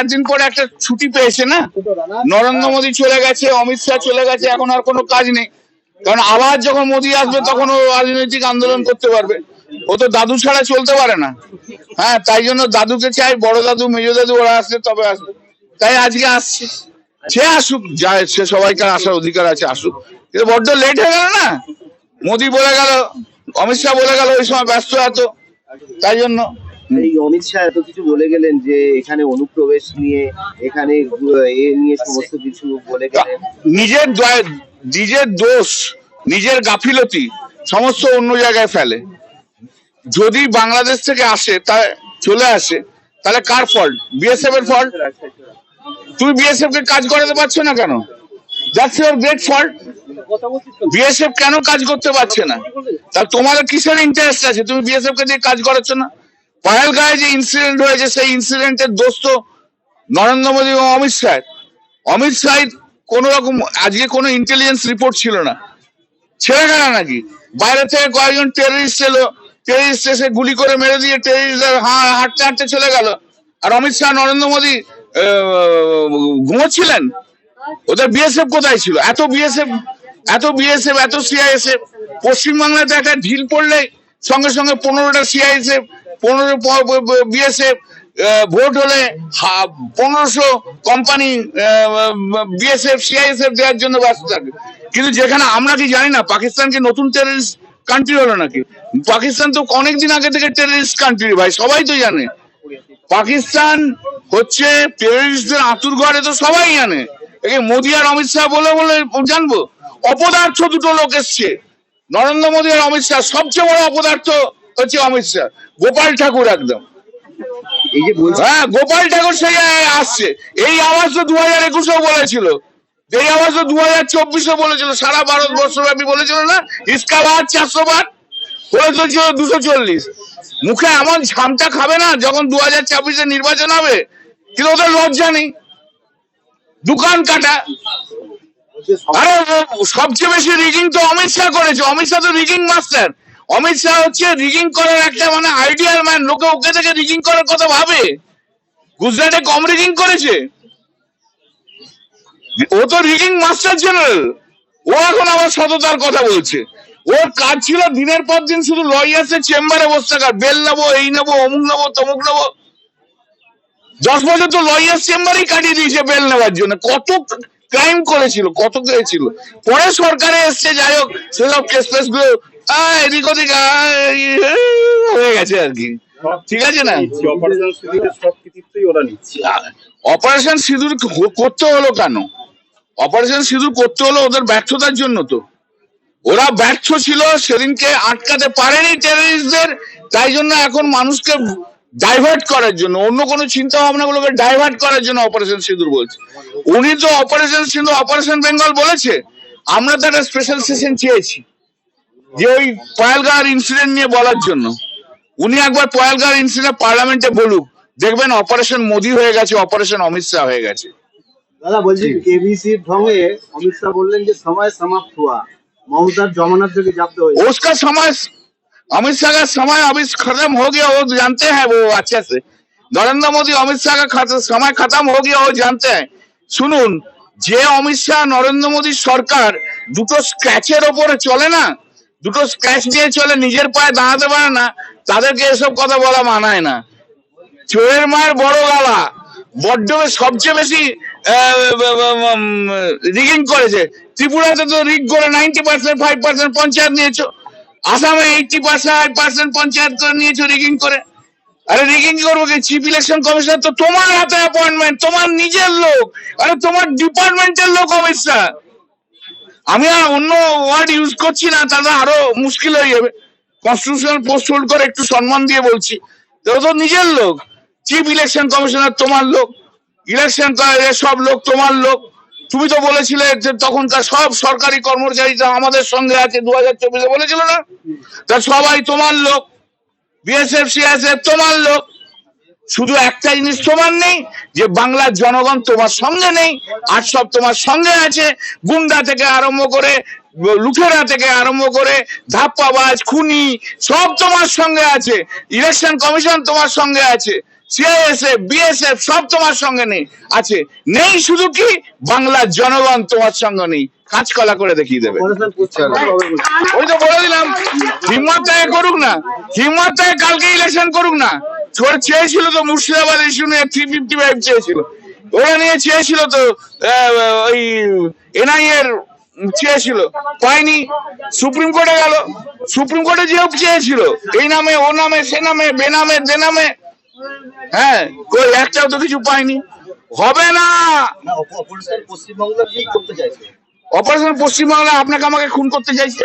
একদিন পরে একটা ছুটি পেয়েছে না? নরেন্দ্র মোদী চলে গেছে, অমিত শাহ চলে গেছে, এখন আর কোনো কাজ নেই। কারণ আবার যখন মোদী আসবে, তখন ও রাজনৈতিক আন্দোলন করতে পারবে। ও তো দাদু ছাড়া চলতে পারে না। হ্যাঁ তাই জন্য দাদুকে চাই, বড় দাদু, মেজো দাদু, ওরা আসলে তবে আসবে তাই আজকে আসছে। সে আসুক যায় সে সবাইকার আসার অধিকার আছে, আসুক। কিন্তু বড্ড লেট হয়ে গেল না? মোদী বলে গেল, অমিত শাহ বলে গেল, ওই সময় ব্যস্ত এত। তাই জন্য এই অমিত শাহ এত কিছু বলে গেলেন যে এখানে অনুপ্রবেশ নিয়ে এখানে এ নিয়ে সমস্ত কিছু বলে গেলেন। নিজের নিজের দোষ নিজের গাফিলতি সমস্ত অন্য জায়গায় ফেলে। যদি বাংলাদেশ থেকে আসে তা চলে আসে তাহলে কার ফল্ট বিএসএফ এর ফল্ট তুমি বিএসএফ কে কাজ করাতে পারছ না কেন? That's your great fault BSF কেন কাজ করতে পারছে না? তা তোমার কিসের ইন্টারেস্ট আছে? তুমি বিএসএফ কে দিয়ে কাজ করাচ্ছ না? পহেলগাঁয়ে যে ইনসিডেন্ট হয়েছে সেই ইনসিডেন্টের দোষ তো নরেন্দ্র মোদী এবং অমিত শাহ। অমিত শাহ কোন রকম, আজকে কোনো ইন্টেলিজেন্স রিপোর্ট ছিল না। ছেড়ে গেল নাকি? বাইরে থেকে কয়েকজন টেররিস্ট এলো। টেররিস্ট এসে গুলি করে মেরে দিয়ে টেররিস্ট হাঁটতে হাঁটতে চলে গেল। আর অমিত শাহ, নরেন্দ্র মোদী ঘুমোচ্ছিলেন? ওদের বিএসএফ কোথায় ছিল? এত বিএসএফ এত বিএসএফ এত সিআইএসএফ পশ্চিমবাংলাতে একটা ঢিল পড়লে সঙ্গে সঙ্গে পনেরোটা সিআইএসএফ পনেরো বিএসএফ ভোট হলে পনেরোশো কোম্পানি বিএসএফ, সিআইএসএফ দেওয়ার জন্য ব্যস্ত থাকে। কিন্তু যেখানে আমরা কি জানি না, পাকিস্তান কি নতুন টেররিস্ট কান্ট্রি হলো নাকি? পাকিস্তান তো অনেকদিন আগে থেকে টেররিস্ট কান্ট্রি ভাই, সবাই তো জানে। পাকিস্তান হচ্ছে টেররিস্টদের আতুর ঘরে তো সবাই জানে। একে মোদী আর অমিত শাহ বলে বলে জানব? অপদার্থ দুটো লোক এসছে। নরেন্দ্র মোদী আর অমিত শাহ, সবচেয়ে বড় অপদার্থ হচ্ছে অমিত শাহ। গোপাল ঠাকুর একদম। এই যে হ্যাঁ গোপাল ঠাকুর সেই আসছে। এই আওয়াজ তো দু হাজার একুশেও বলেছিল। এই আওয়াজ তো দু হাজার চব্বিশে বলেছিল। সারা ভারতবর্ষব্যাপী বলেছিল না ইসকা বাদ চারশো বার হয়ে চলছিল দুশো চল্লিশ। মুখে এমন ঝামটা খাবে না যখন দু হাজার ছাব্বিশে নির্বাচন হবে কিন্তু ওদের লজ্জা নেই। দোকান কাটা। আরে সবচেয়ে বেশি রিগিং তো অমিত শাহ করেছে। অমিত শাহ তো রিগিং মাস্টার অমিত শাহ হচ্ছে রিগিং করার একটা মানে আইডিয়াল ম্যান লোকে ওকে থেকে রিগিং করার কথা ভাবে। গুজরাটে কম রিগিং করেছে। ও তো রিগিং মাস্টার জেনারেল ও এখন আবার সততার কথা বলছে। ওর কাজ ছিল দিনের পর দিন শুধু লয়ার্সের চেম্বারে বসে থাকা। বেল নেব, এই নেব, অমুক নেব, তমুক নেব। দশ বছর তো লয়ার চেম্বারেই কাটিয়ে দিয়েছে বেল নেওয়ার জন্য। কত ক্রাইম করেছিল, কত করেছিল। পরে সরকারে এসছে, যাই হোক সেসব কেস ফেসগুলো এদিক ওদিক হয়ে গেছে আর কি। ঠিক আছে না? অপারেশন সিঁদুর করতে হলো কেন? অপারেশন সিঁদুর করতে হলো ওদের ব্যর্থতার জন্য তো। ওরা ব্যর্থ ছিল সেদিনকে আটকাতে পারেনি টেররিস্টদের তাই জন্য এখন মানুষকে ডাইভার্ট করার জন্য অন্য কোনো চিন্তা ভাবনা গুলোকে ডাইভার্ট করার জন্য অপারেশন সিঁদুর বলছে। উনি তো অপারেশন সিঁদুর অপারেশন বেঙ্গল বলেছে আমরা তো একটা স্পেশাল সেশন চেয়েছি। যে ওই পয়ালগাঁর ইনসিডেন্ট নিয়ে বলার জন্য উনি একবার পয়ালগাঁর ইনসিডেন্ট পার্লামেন্টে বলুক দেখবেন অপারেশন মোদি হয়ে গেছে অপারেশন অমিত শাহ হয়ে গেছে দাদা বলছি কেবিসির ঢঙে অমিত শাহ বললেন যে সময় সমাপ্ত हुआ মমতার জমানার থেকে জব্দ হয়ে उसका समय अमित शाह का समय अभी खत्म हो गया वो जानते हैं वो अच्छे से নরেন্দ্র মোদী অমিত শাহ का खत- समय खत्म हो गया वो जानते हैं শুনুন যে অমিত শাহ নরেন্দ্র মোদীর সরকার দুটো স্ক্র্যাচের ওপরে চলে না দুটো স্ক্র্যাচ দিয়ে চলে, নিজের পায়ে দাঁড়াতে পারে না, তাদেরকে এসব কথা বলা মানায় না। চোরের মায়ের বড় গালা বড্ড সবচেয়ে বেশি রিগিং করেছে ত্রিপুরাতে তো রিগ করে ninety percent five percent panchayat নিয়েছো, আসামে এইটটি পার্সেন্ট পার্সেন্ট পঞ্চায়েত করে নিয়েছো রিগিং করে। আরে রিগিং করব কি? চিফ ইলেকশন কমিশনার তো তোমার হাতে অ্যাপয়েন্টমেন্ট তোমার নিজের লোক, আরে তোমার ডিপার্টমেন্টের লোক, অমিত শাহ। আমি আর অন্য ওয়ার্ড ইউজ করছি না, তাহলে আরও মুশকিল হয়ে যাবে। কনস্টিটিউশনাল পোস্ট হোল্ড করে একটু সম্মান দিয়ে বলছি। তো তো নিজের লোক। চিফ ইলেকশন কমিশনার তোমার লোক। ইলেকশন সব লোক তোমার লোক। তুমি তো বলেছিলে যে তখনকার সব সরকারি কর্মচারীরা আমাদের সঙ্গে আছে দু হাজার চব্বিশে বলেছিল না? তা সবাই তোমার লোক। বিএসএফ সিএসএফ তোমার লোক। শুধু একটা জিনিস তোমার নেই, যে বাংলার জনগণ তোমার সঙ্গে নেই, আর সব তোমার সঙ্গে আছে। গুন্ডা থেকে আরম্ভ করে, লুঠেরা থেকে আরম্ভ করে, ধাপ্পাবাজ, খুনি, সব তোমার সঙ্গে আছে। ইলেকশন কমিশন তোমার সঙ্গে আছে। সিআইএসএফ, বিএসএফ সব তোমার সঙ্গে নেই, আছে। নেই শুধু কি? বাংলার জনগণ তোমার সঙ্গে নেই। কাঁচকলা করে দেখিয়ে দেবে। ওই তো বলে দিলাম, হিম্মত করুক না। হিম্মত কালকে ইলেকশন করুক না। ওরা চেয়েছিল তো মুর্শিদাবাদ ইস্যু নিয়ে থ্রি ফিফটি ফাইভ চেয়েছিল। ওরা নিয়ে চেয়েছিল তো ওই এনআই এর চেয়েছিল। পায়নি সুপ্রিম কোর্টে গেল। সুপ্রিম কোর্টে যেও চেয়েছিল। এই নামে ও নামে সে নামে বেনামে দে নামে। হ্যাঁ কই একটাও তো কিছু পায়নি। হবে না! অপারেশন পশ্চিমবাংলা আপনাকে আমাকে খুন করতে চাইছে?